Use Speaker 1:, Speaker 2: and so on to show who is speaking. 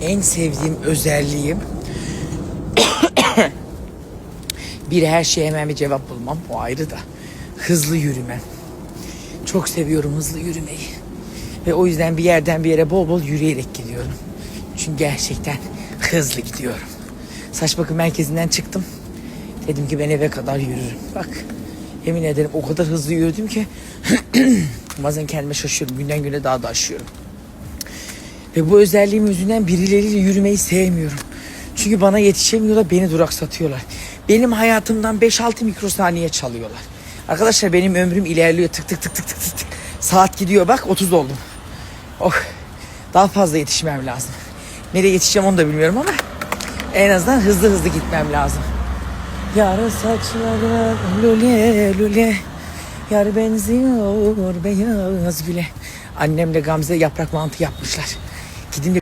Speaker 1: en sevdiğim özelliğim bir her şeye hemen bir cevap bulmam o ayrı da hızlı yürümem. Çok seviyorum hızlı yürümeyi. Ve o yüzden bir yerden bir yere bol bol yürüyerek gidiyorum. Çünkü gerçekten hızlı gidiyorum. Saçbakı merkezinden çıktım. Dedim ki ben eve kadar yürürüm. Bak yemin ederim o kadar hızlı yürüdüm ki bazen kendime şaşıyorum. Günden güne daha da aşıyorum. Ve bu özelliğim yüzünden birileriyle yürümeyi sevmiyorum. Çünkü bana yetişemiyorlar, beni duraksatıyorlar. Benim hayatımdan 5-6 mikrosaniye çalıyorlar. Arkadaşlar benim ömrüm ilerliyor. Tık tık tık tık tık tık. Saat gidiyor bak 30 oldum. Oh. Daha fazla yetişmem lazım. Nereye yetişeceğim onu da bilmiyorum ama en azından hızlı hızlı gitmem lazım. Yarı saçlarına lüle lüle Yar benziyor beyaz güle Annemle Gamze yaprak mantı yapmışlar. 주진이